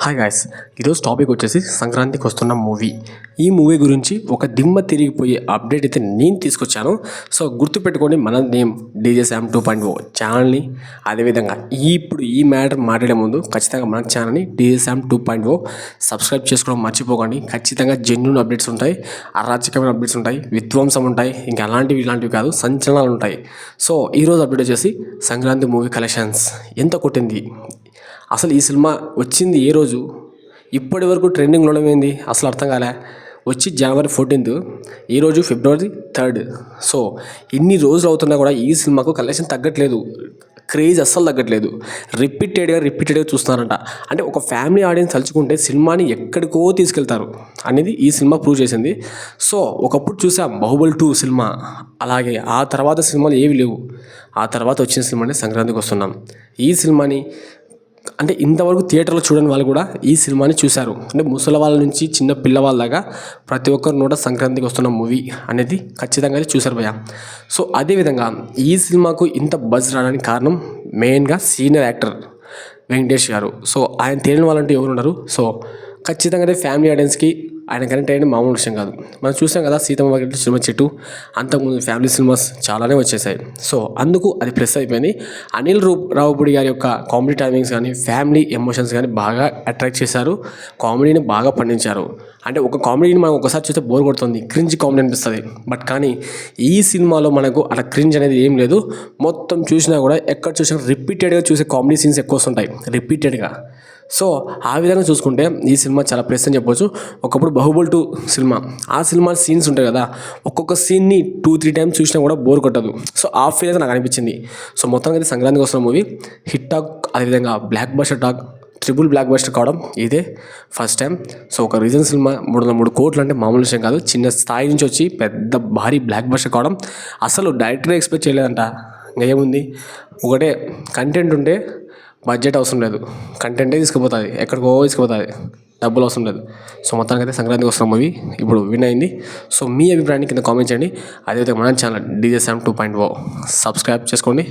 Hi guys ఈరోజు topic వచ్చేసి సంక్రాంతికి వస్తున్న మూవీ ఈ మూవీ గురించి ఒక దిమ్మ తిరిగిపోయే అప్డేట్ అయితే నేను తీసుకొచ్చాను. సో గుర్తుపెట్టుకోండి మన name DJ Sam two point O ఛానల్ని అదేవిధంగా ఈ ఇప్పుడు ఈ మ్యాటర్ మాట్లాడే ముందు ఖచ్చితంగా మన ఛానల్ని DJ Sam two point O subscribe చేసుకోవడం మర్చిపోకండి. ఖచ్చితంగా జెన్యున్ అప్డేట్స్ ఉంటాయి అరాచకమైన అప్డేట్స్ ఉంటాయి విధ్వంసం ఉంటాయి ఇంకా అలాంటివి ఇలాంటివి కాదు సంచలనాలు ఉంటాయి. సో ఈరోజు అప్డేట్ వచ్చేసి సంక్రాంతి మూవీ కలెక్షన్స్ ఎంత కొట్టింది? అసలు ఈ సినిమా వచ్చింది ఏ రోజు? ఇప్పటి వరకు ట్రెండింగ్లో ఏంది? అసలు అర్థం కాలే. వచ్చి జనవరి ఫోర్టీన్త్ ఈరోజు ఫిబ్రవరి థర్డ్. సో ఇన్ని రోజులు అవుతున్నా కూడా ఈ సినిమాకు కలెక్షన్ తగ్గట్లేదు. క్రేజ్ అస్సలు తగ్గట్లేదు. రిపీటెడ్గా రిపీటెడ్గా చూస్తున్నారంట. అంటే ఒక ఫ్యామిలీ ఆడియన్స్ తలుచుకుంటే సినిమాని ఎక్కడికో తీసుకెళ్తారు అనేది ఈ సినిమా ప్రూవ్ చేసింది. సో ఒకప్పుడు చూసాం బాహుబలి టూ సినిమా. అలాగే ఆ తర్వాత సినిమాలు ఏవి లేవు. ఆ తర్వాత వచ్చిన సినిమానే సంక్రాంతికి వస్తున్నాం. ఈ సినిమాని అంటే ఇంతవరకు థియేటర్లో చూడని వాళ్ళు కూడా ఈ సినిమాని చూశారు. అంటే ముసలి వాళ్ళ నుంచి చిన్న పిల్లవాళ్ళ దాకా ప్రతి ఒక్కరు నూట సంక్రాంతికి వస్తున్న మూవీ అనేది ఖచ్చితంగా అయితే చూశారు భయ్య. సో అదేవిధంగా ఈ సినిమాకు ఇంత బజ్ రావడానికి కారణం మెయిన్గా సీనియర్ యాక్టర్ వెంకటేష్ గారు. సో ఆయన తెలియని వాళ్ళంటే ఎవరు ఉన్నారు సో ఖచ్చితంగా అయితే ఫ్యామిలీ ఆడియన్స్కి ఆయన కనెక్ట్ అయ్యడం మామూలు విషయం కాదు. మనం చూసాం కదా సీతమ్మ వాకిట్లో సినిమా చెట్టు అంతకుముందు ఫ్యామిలీ సినిమాస్ చాలానే వచ్చేసాయి. సో అందుకు అది ప్లస్ అయిపోయింది. అనిల్ రూప్ రావుపూడి గారి యొక్క కామెడీ టైమింగ్స్ కానీ ఫ్యామిలీ ఎమోషన్స్ కానీ బాగా అట్రాక్ట్ చేశారు. కామెడీని బాగా పండించారు. అంటే ఒక కామెడీని మనం ఒకసారి చూస్తే బోర్ కొడుతుంది. క్రింజ్ కామెడీ అనిపిస్తుంది. బట్ కానీ ఈ సినిమాలో మనకు అలా క్రింజ్ అనేది ఏం లేదు. మొత్తం చూసినా కూడా ఎక్కడ చూసినా రిపీటెడ్గా చూసే కామెడీ సీన్స్ ఎక్కువ వస్తుంటాయి. రిపీటెడ్గా సో ఆ విధంగా చూసుకుంటే ఈ సినిమా చాలా ప్లస్ అని చెప్పొచ్చు. ఒకప్పుడు బాహుబలి టూ సినిమా ఆ సినిమా సీన్స్ ఉంటాయి కదా ఒక్కొక్క సీన్ని టూ త్రీ టైమ్స్ చూసినా కూడా బోర్ కొట్టదు. సో ఆ ఫీల్ అయితే నాకు అనిపించింది. సో మొత్తం అయితే సంక్రాంతికి వస్తున్న మూవీ హిట్ టాక్ అదేవిధంగా blockbuster talk triple blockbuster కావడం ఇదే ఫస్ట్ టైం సో ఒక రీజన్ సినిమా మూడు వందల మూడు కోట్లు అంటే మామూలు విషయం కాదు. చిన్న స్థాయి నుంచి వచ్చి పెద్ద భారీ బ్లాక్ బస్టర్ కావడం అసలు డైరెక్టర్ ఎక్స్పెక్ట్ చేయలేదంట. ఇంకా ఏముంది ఒకటే కంటెంట్ ఉంటే బడ్జెట్ అవసరం లేదు. కంటెంటే తీసుకుపోతుంది. ఎక్కడికో తీసుకుపోతుంది. డబ్బులు అవసరం లేదు. సో మొత్తానికి అయితే సంక్రాంతికి వస్తున్న మూవీ ఇప్పుడు విన్ అయింది. సో మీ అభిప్రాయాన్ని కింద కామెంట్ చేయండి. అదేవిధంగా మన channel DJ seven two point O. Subscribe చేసుకోండి.